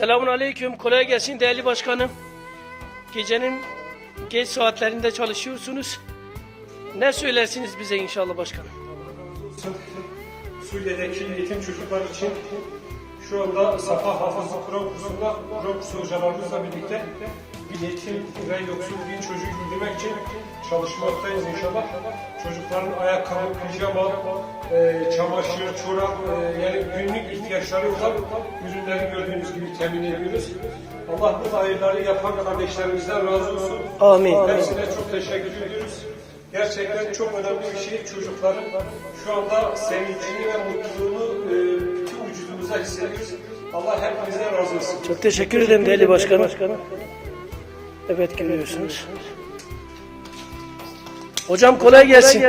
Selamun Aleyküm. Kolay gelsin değerli başkanım. Gecenin geç saatlerinde çalışıyorsunuz. Ne söylersiniz bize inşallah başkanım? Suriye'deki yetim çocuklar için şu anda Safa Hafızı Kur'an kursunda Kur'an kursu hocalarımızla birlikte bir yetim ve yoksul bir çocuğu güldürmek için çalışmaktayız inşallah. Çocukların ayakkabı, pijama, e, çamaşır, çorap, e, yani günlük ihtiyaçları olan ürünleri gibi temin ediyoruz. Allah bu hayırları yapan kardeşlerimizden razı olsun. Amin. Hepsine çok teşekkür ediyoruz. Gerçekten çok önemli bir şey çocukların şu anda sevincini ve mutluluğunu e, bütün vücudumuza hissediyoruz. Allah hepinizden razı olsun. Çok teşekkür ederim değerli başkanım. Evet görüyorsunuz. Hocam kolay gelsin.